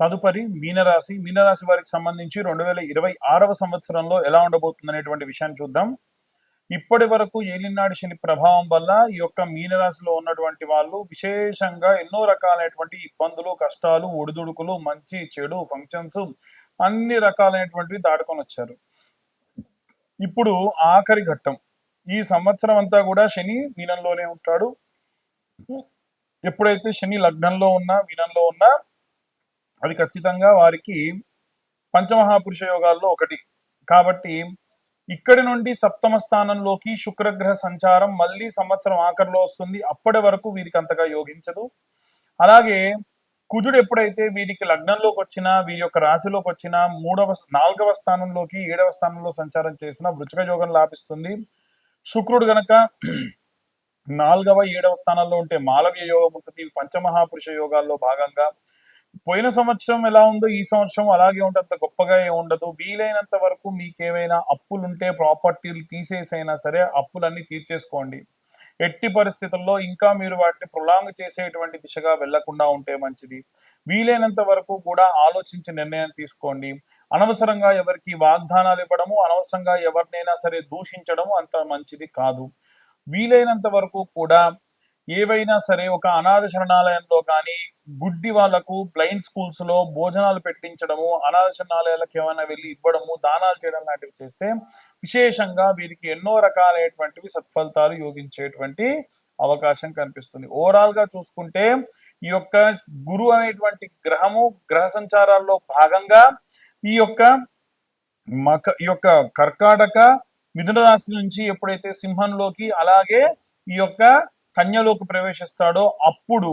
తదుపరి మీనరాశి. మీనరాశి వారికి సంబంధించి రెండు వేల ఇరవై ఆరవ సంవత్సరంలో ఎలా ఉండబోతుంది అనేటువంటి విషయాన్ని చూద్దాం. ఇప్పటి వరకు ఏలినాడు శని ప్రభావం వల్ల ఈ యొక్క మీనరాశిలో ఉన్నటువంటి వాళ్ళు విశేషంగా ఎన్నో రకాలైనటువంటి ఇబ్బందులు కష్టాలు ఒడిదుడుకులు మంచి చెడు ఫంక్షన్స్ అన్ని రకాలైనటువంటివి దాటుకొని వచ్చారు. ఇప్పుడు ఆఖరి ఘట్టం. ఈ సంవత్సరం అంతా కూడా శని మీనంలోనే ఉంటాడు. ఎప్పుడైతే శని లగ్నంలో ఉన్నా మీనంలో ఉన్నా అది ఖచ్చితంగా వారికి పంచమహాపురుష యోగాల్లో ఒకటి. కాబట్టి ఇక్కడి నుండి సప్తమ స్థానంలోకి శుక్రగ్రహ సంచారం మళ్ళీ సంవత్సరం ఆఖరిలో వస్తుంది. అప్పటి వరకు వీరికి అంతగా యోగించదు. అలాగే కుజుడు ఎప్పుడైతే వీరికి లగ్నంలోకి వచ్చినా వీరి యొక్క రాశిలోకి వచ్చినా మూడవ నాలుగవ స్థానంలోకి ఏడవ స్థానంలో సంచారం చేసిన వృచక యోగం లాభిస్తుంది. శుక్రుడు గనక నాలుగవ ఏడవ స్థానాల్లో ఉంటే మాలవ్య యోగం ఉంటుంది. పంచమహాపురుష యోగాల్లో భాగంగా పోయిన సంవత్సరం ఎలా ఉందో ఈ సంవత్సరం అలాగే ఉంటే అంత గొప్పగా ఏ ఉండదు. వీలైనంత వరకు మీకు ఏమైనా అప్పులుంటే ప్రాపర్టీలు తీసేసైనా సరే అప్పులన్నీ తీర్చేసుకోండి. ఎట్టి పరిస్థితుల్లో ఇంకా మీరు వాటిని ప్రొలాంగ్ చేసేటువంటి దిశగా వెళ్ళకుండా ఉంటే మంచిది. వీలైనంత వరకు కూడా ఆలోచించి నిర్ణయం తీసుకోండి. అనవసరంగా ఎవరికి వాగ్దానాలు ఇవ్వడము అనవసరంగా ఎవరినైనా సరే దూషించడము అంత మంచిది కాదు. వీలైనంత వరకు కూడా ఏవైనా సరే ఒక అనాథ శరణాలయంలో కానీ గుడ్డి వాళ్ళకు బ్లైండ్ స్కూల్స్లో భోజనాలు పెట్టించడము అనాథ ఏమైనా వెళ్ళి ఇవ్వడము దానాలు చేయడం లాంటివి చేస్తే విశేషంగా వీరికి ఎన్నో రకాలైనటువంటివి సత్ఫలితాలు యోగించేటువంటి అవకాశం కనిపిస్తుంది. ఓవరాల్గా చూసుకుంటే ఈ యొక్క గురు అనేటువంటి గ్రహము గ్రహ సంచారాల్లో భాగంగా ఈ యొక్క మక ఈ యొక్క కర్కాటక మిథున రాశి నుంచి ఎప్పుడైతే సింహంలోకి అలాగే ఈ యొక్క కన్యలోకి ప్రవేశిస్తాడో అప్పుడు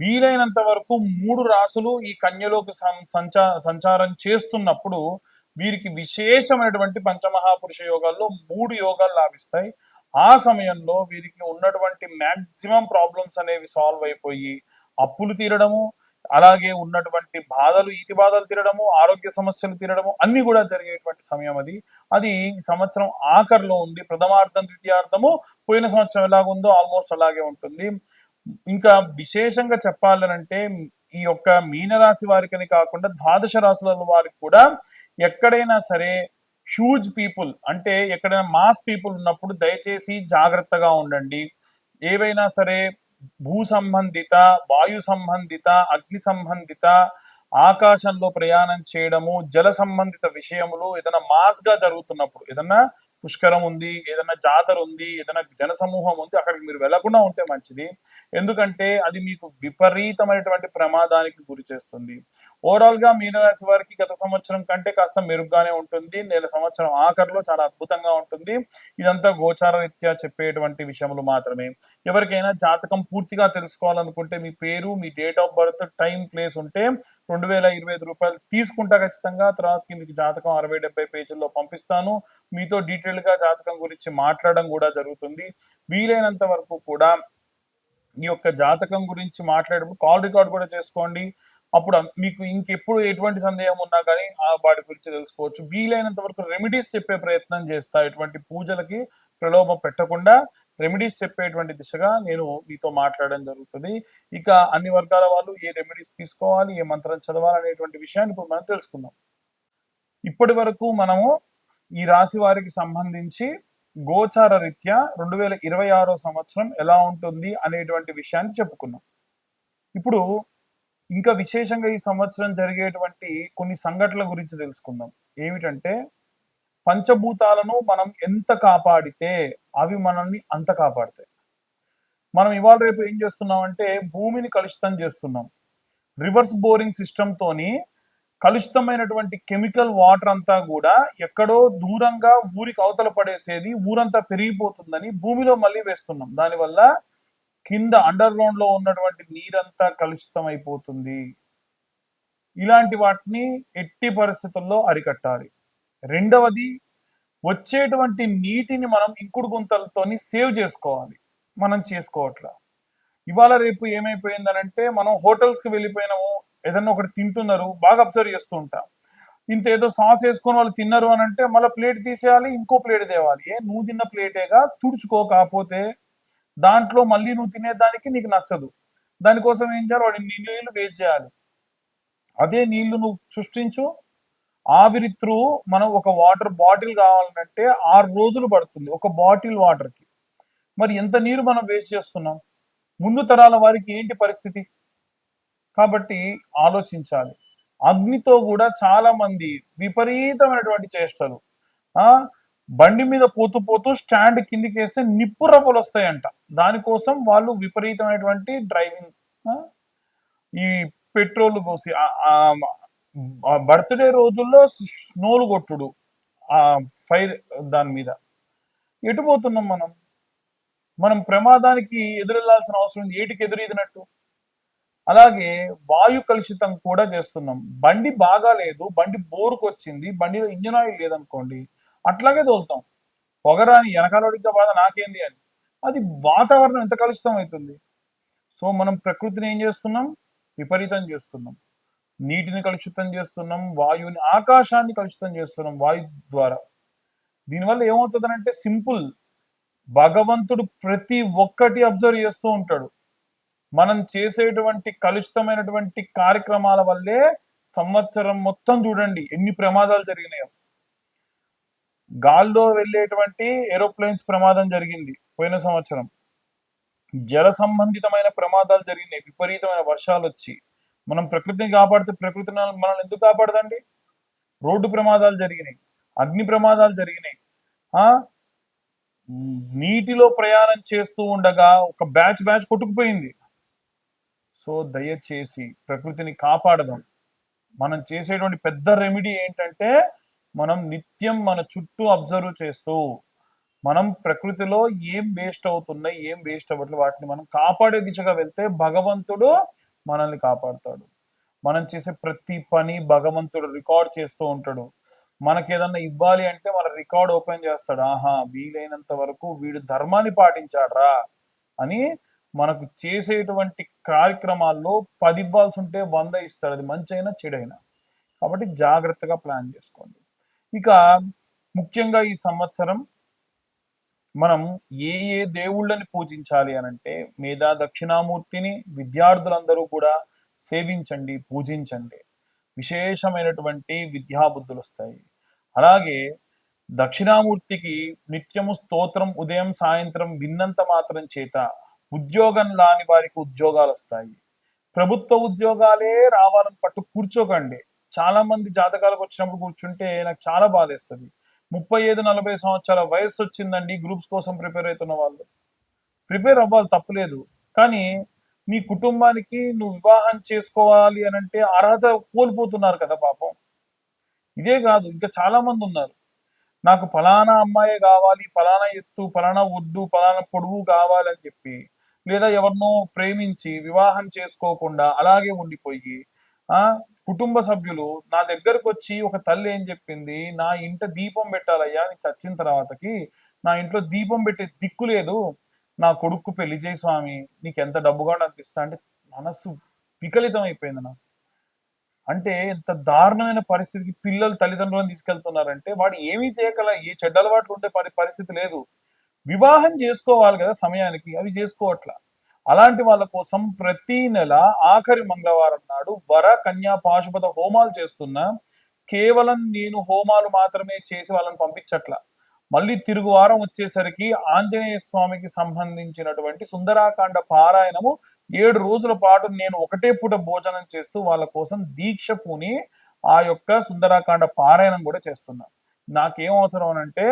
వీలైనంత వరకు మూడు రాసులు ఈ కన్యలోకి సంచా సంచారం చేస్తున్నప్పుడు వీరికి విశేషమైనటువంటి పంచమహాపురుష యోగాల్లో మూడు యోగాలు లాభిస్తాయి. ఆ సమయంలో వీరికి ఉన్నటువంటి మాక్సిమం ప్రాబ్లమ్స్ అనేవి సాల్వ్ అయిపోయి అప్పులు తీరడము అలాగే ఉన్నటువంటి బాధలు ఈతి బాధలు తీరడము ఆరోగ్య సమస్యలు తీరడము అన్ని కూడా జరిగేటువంటి సమయం అది. అది సంవత్సరం ఆఖరిలో ఉంది ప్రథమార్థం ద్వితీయార్థము పోయిన సంవత్సరం ఎలాగుందో ఆల్మోస్ట్ అలాగే ఉంటుంది. ఇంకా విశేషంగా చెప్పాలనంటే ఈ యొక్క మీనరాశి వారికని కాకుండా ద్వాదశ రాశుల వారికి కూడా ఎక్కడైనా సరే హ్యూజ్ పీపుల్ అంటే ఎక్కడైనా మాస్ పీపుల్ ఉన్నప్పుడు దయచేసి జాగ్రత్తగా ఉండండి. ఏవైనా సరే భూ సంబంధిత వాయు సంబంధిత అగ్ని సంబంధిత ఆకాశంలో ప్రయాణం చేయడము జల సంబంధిత విషయములు ఏదైనా మాస్గా జరుగుతున్నప్పుడు ఏదైనా పుష్కరం ఉంది ఏదైనా జాతర ఉంది ఏదైనా జన సమూహం ఉంది అక్కడికి మీరు వెళ్ళకుండా ఉంటే మంచిది. ఎందుకంటే అది మీకు విపరీతమైనటువంటి ప్రమాదానికి గురి చేస్తుంది. ఓవరాల్గా మీనరాశి వారికి గత సంవత్సరం కంటే కాస్త మెరుగ్గానే ఉంటుంది. నెల సంవత్సరం ఆఖరిలో చాలా అద్భుతంగా ఉంటుంది. ఇదంతా గోచార రీత్యా చెప్పేటువంటి విషయములు మాత్రమే. ఎవరికైనా జాతకం పూర్తిగా తెలుసుకోవాలనుకుంటే మీ పేరు మీ date of birth time place ఉంటే రెండు వేల ఇరవై ఐదు రూపాయలు తీసుకుంటా ఖచ్చితంగా. తర్వాతకి మీకు జాతకం అరవై డెబ్బై పేజీల్లో పంపిస్తాను. మీతో డీటెయిల్గా జాతకం గురించి మాట్లాడడం కూడా జరుగుతుంది. వీలైనంత వరకు కూడా ఈ యొక్క జాతకం గురించి మాట్లాడేటప్పుడు కాల్ రికార్డ్ కూడా చేసుకోండి. అప్పుడు మీకు ఇంకెప్పుడు ఎటువంటి సందేహం ఉన్నా కానీ ఆ వాటి గురించి తెలుసుకోవచ్చు. వీలైనంత వరకు రెమెడీస్ చెప్పే ప్రయత్నం చేస్తా. ఎటువంటి పూజలకి ప్రలోభం పెట్టకుండా రెమెడీస్ చెప్పేటువంటి దిశగా నేను మీతో మాట్లాడడం జరుగుతుంది. ఇక అన్ని వర్గాల వాళ్ళు ఏ రెమెడీస్ తీసుకోవాలి ఏ మంత్రం చదవాలి అనేటువంటి విషయాన్ని ఇప్పుడు మనం తెలుసుకుందాం. ఇప్పటి వరకు మనము ఈ రాశి వారికి సంబంధించి గోచార రీత్యా రెండు వేల ఇరవై ఆరో సంవత్సరం ఎలా ఉంటుంది అనేటువంటి విషయాన్ని చెప్పుకున్నాం. ఇప్పుడు ఇంకా విశేషంగా ఈ సంవత్సరం జరిగేటువంటి కొన్ని సంఘటనల గురించి తెలుసుకుందాం. ఏమిటంటే పంచభూతాలను మనం ఎంత కాపాడితే అవి మనల్ని అంత కాపాడతాయి. మనం ఇవాళ రేపు ఏం చేస్తున్నాం అంటే భూమిని కలుషితం చేస్తున్నాం. రివర్స్ బోరింగ్ సిస్టమ్ తోని కలుషితమైనటువంటి కెమికల్ వాటర్ అంతా కూడా ఎక్కడో దూరంగా ఊరికి అవతల పడేసేది ఊరంతా పెరిగిపోతుందని భూమిలో మళ్ళీ వేస్తున్నాం. దానివల్ల కింద అండర్ గ్రౌండ్లో ఉన్నటువంటి నీరంతా కలుషితం అయిపోతుంది ఇలాంటి వాటిని ఎట్టి పరిస్థితుల్లో అరికట్టాలి. రెండవది వచ్చేటువంటి నీటిని మనం ఇంకుడు గుంతలతోని సేవ్ చేసుకోవాలి. మనం చేసుకోవట్లా. ఇవాళ రేపు ఏమైపోయిందనంటే మనం హోటల్స్కి వెళ్ళిపోయినాము ఏదన్నా ఒకటి తింటున్నారు బాగా అబ్జర్వ్ చేస్తూ ఉంటాం. ఇంత ఏదో సాస్ వేసుకొని వాళ్ళు తిన్నారు అని అంటే మళ్ళీ ప్లేట్ తీసేయాలి ఇంకో ప్లేట్ తేవాలి. ఏ నువ్వు తిన్న ప్లేటేగా తుడుచుకో కాకపోతే దాంట్లో మళ్ళీ నువ్వు తినేదానికి నీకు నచ్చదు. దానికోసం ఏం చేయాలి? వాడి నీళ్ళు వేస్ట్ చేయాలి. అదే నీళ్ళు నువ్వు సృష్టించు. ఆవిరి త్రూ మనం ఒక వాటర్ బాటిల్ కావాలంటే ఆరు రోజులు పడుతుంది ఒక బాటిల్ వాటర్కి. మరి ఎంత నీరు మనం వేస్ట్ చేస్తున్నాం? ముందు తరాల వారికి ఏంటి పరిస్థితి? కాబట్టి ఆలోచించాలి. అగ్నితో కూడా చాలా మంది విపరీతమైనటువంటి చేష్టలు. బండి మీద పోతూ పోతూ స్టాండ్ కిందికి వేస్తే నిప్పు రవ్వలు వస్తాయంట. దానికోసం వాళ్ళు విపరీతమైనటువంటి డ్రైవింగ్ ఈ పెట్రోల్ పోసి బర్త్డే రోజుల్లో స్నోలు కొట్టుడు ఆ ఫైర్ దాని మీద. ఎటు పోతున్నాం మనం? మనం ప్రమాదానికి ఎదురెళ్ళాల్సిన అవసరం ఉంది. ఏటికి ఎదురీదినట్టు? అలాగే వాయు కలుషితం కూడా చేస్తున్నాం. బండి బాగా లేదు బండి బోరుకు వచ్చింది బండిలో ఇంజన్ ఆయిల్ లేదనుకోండి అట్లాగే తోలుతాం. పొగరాని వెనకాలడిగా బాధ నాకేంది అని. అది వాతావరణం ఎంత కలుషితం అవుతుంది? సో మనం ప్రకృతిని ఏం చేస్తున్నాం? విపరీతం చేస్తున్నాం. నీటిని కలుషితం చేస్తున్నాం వాయువుని ఆకాశాన్ని కలుషితం చేస్తున్నాం వాయు ద్వారా. దీనివల్ల ఏమవుతుందనంటే సింపుల్. భగవంతుడు ప్రతి ఒక్కటి అబ్జర్వ్ చేస్తూ ఉంటాడు. మనం చేసేటువంటి కలుషితమైనటువంటి కార్యక్రమాల వల్లే సంవత్సరం మొత్తం చూడండి ఎన్ని ప్రమాదాలు జరిగినాయో. గాల్లో వెళ్ళేటువంటి ఏరోప్లేన్స్ ప్రమాదం జరిగింది. పోయిన సంవత్సరం జల సంబంధితమైన ప్రమాదాలు జరిగినాయి విపరీతమైన వర్షాలు వచ్చి. మనం ప్రకృతిని కాపాడితే ప్రకృతి మనల్ని ఎందుకు కాపాడదండి? రోడ్డు ప్రమాదాలు జరిగినాయి అగ్ని ప్రమాదాలు జరిగినాయి. ఆ? నీటిలో ప్రయాణం చేస్తూ ఉండగా ఒక బ్యాచ్ బ్యాచ్ కొట్టుకుపోయింది. సో దయచేసి ప్రకృతిని కాపాడదాం. మనం చేసేటువంటి పెద్ద రెమెడీ ఏంటంటే మనం నిత్యం మన చుట్టూ అబ్జర్వ్ చేస్తూ మనం ప్రకృతిలో ఏం వేస్ట్ అవుతున్నాయి ఏం వేస్ట్ అవ్వట్లేదు వాటిని మనం కాపాడే దిశగా వెళ్తే భగవంతుడు మనల్ని కాపాడుతాడు. మనం చేసే ప్రతి పని భగవంతుడు రికార్డ్ చేస్తూ ఉంటాడు. మనకి ఏదన్నా ఇవ్వాలి అంటే మన రికార్డ్ ఓపెన్ చేస్తాడు. ఆహా వీలైనంత వరకు వీడు ధర్మాన్ని పాటించాడ్రా అని మనకు చేసేటువంటి కార్యక్రమాల్లో పది ఇవ్వాల్సి ఉంటే వంద ఇస్తాడు. అది మంచి అయినా చెడైనా. కాబట్టి జాగ్రత్తగా ప్లాన్ చేసుకోండి. ఇక ముఖ్యంగా ఈ సంవత్సరం మనం ఏ ఏ దేవుళ్ళని పూజించాలి అని అంటే మేధా దక్షిణామూర్తిని విద్యార్థులందరూ కూడా సేవించండి పూజించండి. విశేషమైనటువంటి విద్యాబుద్ధులు వస్తాయి. అలాగే దక్షిణామూర్తికి నిత్యము స్తోత్రం ఉదయం సాయంత్రం విన్నంత మాత్రం చేత ఉద్యోగం లాని వారికి ఉద్యోగాలు వస్తాయి. ప్రభుత్వ ఉద్యోగాలే రావాలని పట్టు కూర్చోకండి. చాలా మంది జాతకాలకు వచ్చినప్పుడు కూర్చుంటే నాకు చాలా బాధేస్తుంది. ముప్పై ఐదు నలభై సంవత్సరాల వయసు వచ్చిందండి గ్రూప్స్ కోసం ప్రిపేర్ అవుతున్న వాళ్ళు. ప్రిపేర్ అవ్వాలి తప్పలేదు కానీ నీ కుటుంబానికి నువ్వు వివాహం చేసుకోవాలి అని అంటే అర్హత కోల్పోతున్నారు కదా పాపం. ఇదే కాదు ఇంకా చాలా మంది ఉన్నారు. నాకు ఫలానా అమ్మాయి కావాలి ఫలానా ఎత్తు ఫలానా ఒడ్డు ఫలానా పొడుగు కావాలని చెప్పి లేదా ఎవరినో ప్రేమించి వివాహం చేసుకోకుండా అలాగే ఉండిపోయి ఆ కుటుంబ సభ్యులు నా దగ్గరకు వచ్చి ఒక తల్లి ఏం చెప్పింది? నా ఇంట దీపం పెట్టాలయ్యా అని చచ్చిన తర్వాతకి నా ఇంట్లో దీపం పెట్టే దిక్కు లేదు. నా కొడుకు పెళ్ళి చేయి స్వామి. నీకు ఎంత డబ్బుగా అనిపిస్తా? అంటే మనస్సు వికలితం అయిపోయింది నాకు. అంటే ఎంత దారుణమైన పరిస్థితికి పిల్లలు తల్లిదండ్రులను తీసుకెళ్తున్నారంటే వాడు ఏమీ చేయగల ఏ చెడ్డ అలవాట్లు ఉండే పరి పరిస్థితి లేదు. వివాహం చేసుకోవాలి కదా సమయానికి అవి చేసుకోవట్లా. అలాంటి వాళ్ళ కోసం ప్రతి నెల ఆఖరి మంగళవారం నాడు వర కన్యా పాశుపత హోమాలు చేస్తున్నా కేవలం నేను హోమాలు మాత్రమే చేసి వాళ్ళని పంపించట్ల. మళ్ళీ తిరుగు వారం వచ్చేసరికి ఆంజనేయ స్వామికి సంబంధించినటువంటి సుందరాకాండ పారాయణము ఏడు రోజుల పాటు నేను ఒకటే పూట భోజనం చేస్తూ వాళ్ళ కోసం దీక్ష పూని ఆ యొక్క సుందరాకాండ పారాయణం కూడా చేస్తున్నా. నాకేం అవసరం అని అంటే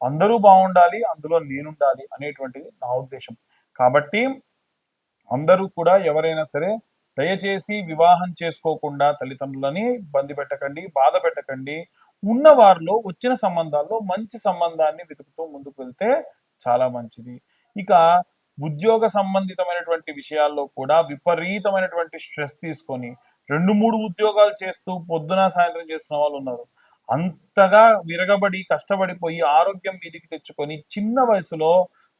అందరూ బాగుండాలి అందులో నేనుండాలి అనేటువంటిది నా ఉద్దేశం. కాబట్టి అందరూ కూడా ఎవరైనా సరే దయచేసి వివాహం చేసుకోకుండా తల్లిదండ్రులని ఇబ్బంది పెట్టకండి బాధ పెట్టకండి. ఉన్న వారిలో వచ్చిన సంబంధాల్లో మంచి సంబంధాన్ని వెతుకుతూ ముందుకు వెళ్తే చాలా మంచిది. ఇక ఉద్యోగ సంబంధితమైనటువంటి విషయాల్లో కూడా విపరీతమైనటువంటి స్ట్రెస్ తీసుకొని రెండు మూడు ఉద్యోగాలు చేస్తూ పొద్దున సాయంత్రం చేస్తున్న వాళ్ళు ఉన్నారు. అంతగా విరగబడి కష్టపడిపోయి ఆరోగ్యం మీదికి తెచ్చుకొని చిన్న వయసులో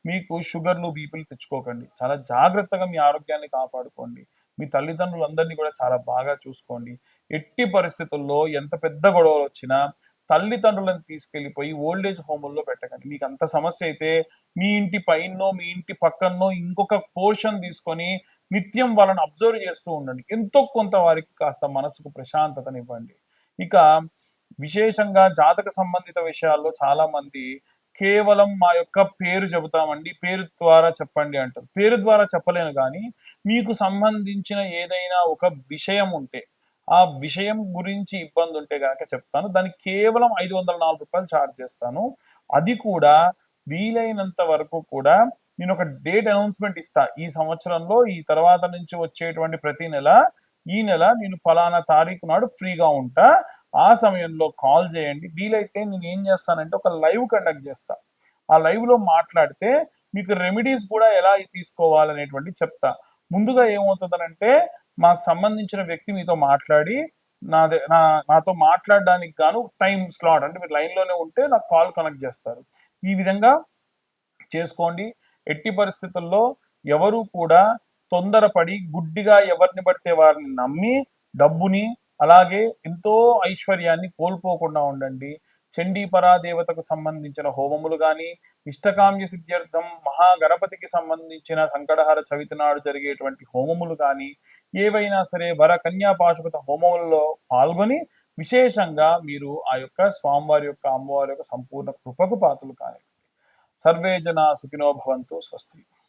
మీకు షుగర్లు బీపీలు తెచ్చుకోకండి. చాలా జాగ్రత్తగా మీ ఆరోగ్యాన్ని కాపాడుకోండి. మీ తల్లిదండ్రులందరినీ కూడా చాలా బాగా చూసుకోండి. ఎట్టి పరిస్థితుల్లో ఎంత పెద్ద గొడవలు వచ్చినా తల్లిదండ్రులను తీసుకెళ్ళిపోయి ఓల్డేజ్ హోముల్లో పెట్టకండి. మీకు అంత సమస్య అయితే మీ ఇంటి పైనో మీ ఇంటి పక్కనో ఇంకొక పోర్షన్ తీసుకొని నిత్యం వాళ్ళని అబ్జర్వ్ చేస్తూ ఉండండి. ఎంతో కొంత వారికి కాస్త మనసుకు ప్రశాంతతనివ్వండి. ఇక విశేషంగా జాతక సంబంధిత విషయాల్లో చాలా మంది కేవలం మా యొక్క పేరు చెబుతామండి. పేరు ద్వారా చెప్పండి అంటారు. పేరు ద్వారా చెప్పలేను కానీ మీకు సంబంధించిన ఏదైనా ఒక విషయం ఉంటే ఆ విషయం గురించి ఇబ్బంది ఉంటే కనుక చెప్తాను. దానికి కేవలం ఐదు వందల నాలుగు రూపాయలు ఛార్జ్ చేస్తాను. అది కూడా వీలైనంత వరకు కూడా నేను ఒక డేట్ అనౌన్స్మెంట్ ఇస్తా. ఈ సంవత్సరంలో ఈ తర్వాత నుంచి వచ్చేటువంటి ప్రతి నెల ఈ నెల నేను ఫలానా తారీఖు నాడు ఫ్రీగా ఉంటా. ఆ సమయంలో కాల్ చేయండి. వీలైతే నేను ఏం చేస్తానంటే ఒక లైవ్ కండక్ట్ చేస్తా. ఆ లైవ్లో మాట్లాడితే మీకు రెమెడీస్ కూడా ఎలా తీసుకోవాలనేటువంటి చెప్తా. ముందుగా ఏమవుతుందనంటే మాకు సంబంధించిన వ్యక్తి మీతో మాట్లాడి నాదే నా నాతో మాట్లాడడానికి గాను టైం స్లాట్ అంటే మీరు లైన్లోనే ఉంటే నాకు కాల్ కనెక్ట్ చేస్తారు. ఈ విధంగా చేసుకోండి. ఎట్టి పరిస్థితుల్లో ఎవరు కూడా తొందరపడి గుడ్డిగా ఎవరిని పడితే వారిని నమ్మి డబ్బుని అలాగే ఎంతో ఐశ్వర్యాన్ని కోల్పోకుండా ఉండండి. చండీ పరాదేవతకు సంబంధించిన హోమములు గాని ఇష్టకామ్య సిద్ధ్యర్థం మహాగణపతికి సంబంధించిన సంకటహార చవితి నాడు జరిగేటువంటి హోమములు కానీ ఏవైనా సరే వర కన్యా పాశుపత హోమములలో పాల్గొని విశేషంగా మీరు ఆ యొక్క స్వామివారి యొక్క అమ్మవారి యొక్క సంపూర్ణ కృపకు పాత్రలు కానివ్వండి. సర్వే జన సుఖినో భవంతు స్వస్తి.